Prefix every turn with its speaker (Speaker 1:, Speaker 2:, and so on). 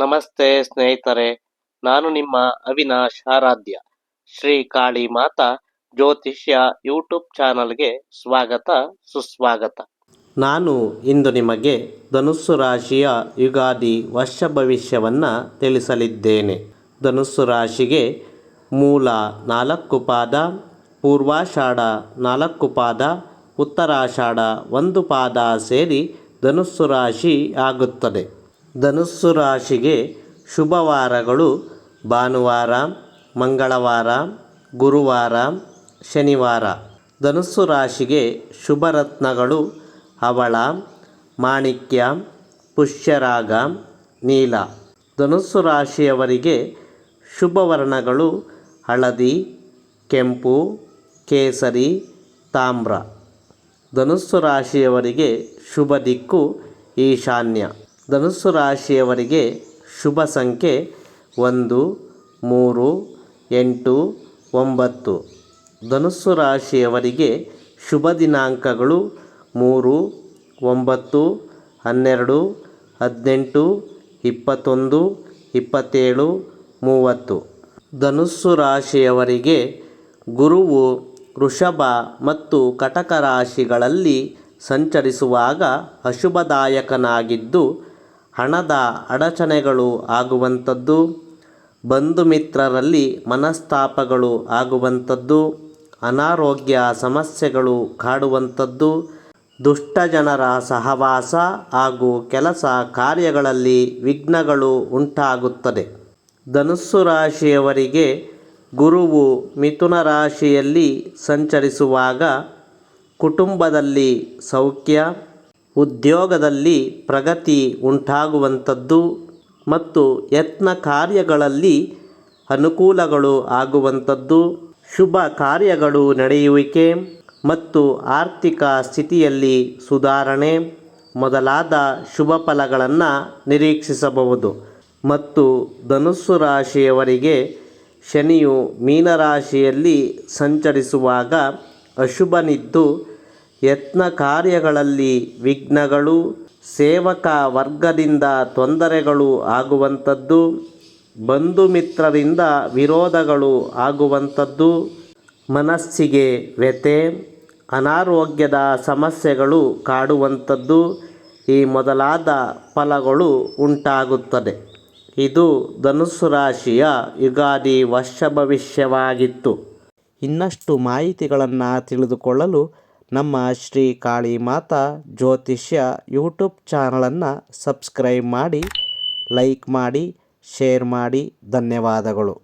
Speaker 1: ನಮಸ್ತೆ ಸ್ನೇಹಿತರೆ, ನಾನು ನಿಮ್ಮ ಅವಿನಾಶ್ ಆರಾಧ್ಯ. ಶ್ರೀ ಕಾಳಿ ಮಾತಾ ಜ್ಯೋತಿಷ್ಯ ಯೂಟ್ಯೂಬ್ ಚಾನಲ್ಗೆ ಸ್ವಾಗತ, ಸುಸ್ವಾಗತ. ನಾನು ಇಂದು ನಿಮಗೆ ಧನುಸ್ಸು ರಾಶಿಯ ಯುಗಾದಿ ವರ್ಷ ಭವಿಷ್ಯವನ್ನು ತಿಳಿಸಲಿದ್ದೇನೆ. ಧನುಸ್ಸು ರಾಶಿಗೆ ಮೂಲ ನಾಲ್ಕು ಪಾದ, ಪೂರ್ವಾಷಾಢ ನಾಲ್ಕು ಪಾದ, ಉತ್ತರಾಷಾಢ ಒಂದು ಪಾದ ಸೇರಿ ಧನುಸ್ಸು ರಾಶಿ ಆಗುತ್ತದೆ. ಧನುಸ್ಸು ರಾಶಿಗೆ ಶುಭವಾರಗಳು. ಭಾನುವಾರ, ಮಂಗಳವಾರ, ಗುರುವಾರ, ಶನಿವಾರ. ಧನುಸ್ಸು ರಾಶಿಗೆ ಶುಭರತ್ನಗಳು. ಹವಳ ಮಾಣಿಕ್ಯ, ಪುಷ್ಯರಾಗ, ನೀಲ. ಧನುಸ್ಸು ರಾಶಿಯವರಿಗೆ ಶುಭವರ್ಣಗಳು ಹಳದಿ, ಕೆಂಪು, ಕೇಸರಿ, ತಾಮ್ರ. ಧನುಸ್ಸು ರಾಶಿಯವರಿಗೆ ಶುಭ ದಿಕ್ಕು ಈಶಾನ್ಯ. ಧನುಸ್ಸು ರಾಶಿಯವರಿಗೆ ಶುಭ ಸಂಖ್ಯೆ ಒಂದು, ಮೂರು, ಎಂಟು, ಒಂಬತ್ತು. ಧನುಸ್ಸು ರಾಶಿಯವರಿಗೆ ಶುಭ ದಿನಾಂಕಗಳು ಮೂರು, ಒಂಬತ್ತು, ಹನ್ನೆರಡು, ಹದಿನೆಂಟು, ಇಪ್ಪತ್ತೊಂದು, ಇಪ್ಪತ್ತೇಳು, ಮೂವತ್ತು. ಧನುಸ್ಸು ರಾಶಿಯವರಿಗೆ ಗುರುವು ವೃಷಭ ಮತ್ತು ಕಟಕ ರಾಶಿಗಳಲ್ಲಿ ಸಂಚರಿಸುವಾಗ ಅಶುಭದಾಯಕನಾಗಿದ್ದು ಹಣದ ಅಡಚಣೆಗಳು ಆಗುವಂಥದ್ದು ಬಂಧು ಮಿತ್ರರಲ್ಲಿ ಮನಸ್ತಾಪಗಳು ಆಗುವಂಥದ್ದು, ಅನಾರೋಗ್ಯ ಸಮಸ್ಯೆಗಳು ಕಾಡುವಂಥದ್ದು ದುಷ್ಟ ಜನರ ಸಹವಾಸ ಹಾಗೂ ಕೆಲಸ ಕಾರ್ಯಗಳಲ್ಲಿ ವಿಘ್ನಗಳು ಉಂಟಾಗುತ್ತದೆ. ಧನುಸ್ಸು ರಾಶಿಯವರಿಗೆ ಗುರುವು ಮಿಥುನ ರಾಶಿಯಲ್ಲಿ ಸಂಚರಿಸುವಾಗ ಕುಟುಂಬದಲ್ಲಿ ಸೌಖ್ಯ ಉದ್ಯೋಗದಲ್ಲಿ ಪ್ರಗತಿ ಉಂಟಾಗುವಂಥದ್ದು ಮತ್ತು ಯತ್ನ ಕಾರ್ಯಗಳಲ್ಲಿ ಅನುಕೂಲಗಳು ಆಗುವಂಥದ್ದು, ಶುಭ ಕಾರ್ಯಗಳು ನಡೆಯುವಿಕೆ ಮತ್ತು ಆರ್ಥಿಕ ಸ್ಥಿತಿಯಲ್ಲಿ ಸುಧಾರಣೆ ಮೊದಲಾದ ಶುಭ ಫಲಗಳನ್ನು ನಿರೀಕ್ಷಿಸಬಹುದು. ಮತ್ತು ಧನುಸ್ಸು ರಾಶಿಯವರಿಗೆ ಶನಿಯು ಮೀನರಾಶಿಯಲ್ಲಿ ಸಂಚರಿಸುವಾಗ ಅಶುಭನಿದ್ದು ಯತ್ನ ಕಾರ್ಯಗಳಲ್ಲಿ ವಿಘ್ನಗಳು, ಸೇವಕ ವರ್ಗದಿಂದ ತೊಂದರೆಗಳು ಆಗುವಂಥದ್ದು, ಬಂಧು ಮಿತ್ರರಿಂದ ವಿರೋಧಗಳು ಆಗುವಂಥದ್ದು, ಮನಸ್ಸಿಗೆ ವ್ಯಥೆ, ಅನಾರೋಗ್ಯದ ಸಮಸ್ಯೆಗಳು ಕಾಡುವಂಥದ್ದು ಈ ಮೊದಲಾದ ಫಲಗಳು ಉಂಟಾಗುತ್ತದೆ. ಇದು ಧನುಸ್ಸು ರಾಶಿಯ ಯುಗಾದಿ ವರ್ಷ ಭವಿಷ್ಯವಾಗಿತ್ತು. ಇನ್ನಷ್ಟು ಮಾಹಿತಿಗಳನ್ನು ತಿಳಿದುಕೊಳ್ಳಲು ನಮ್ಮ ಶ್ರೀ ಕಾಳಿ ಮಾತಾ ಜ್ಯೋತಿಷ್ಯ ಯೂಟ್ಯೂಬ್ ಚಾನಲನ್ನು ಸಬ್ಸ್ಕ್ರೈಬ್ ಮಾಡಿ ಲೈಕ್ ಮಾಡಿ ಶೇರ್ ಮಾಡಿ ಧನ್ಯವಾದಗಳು.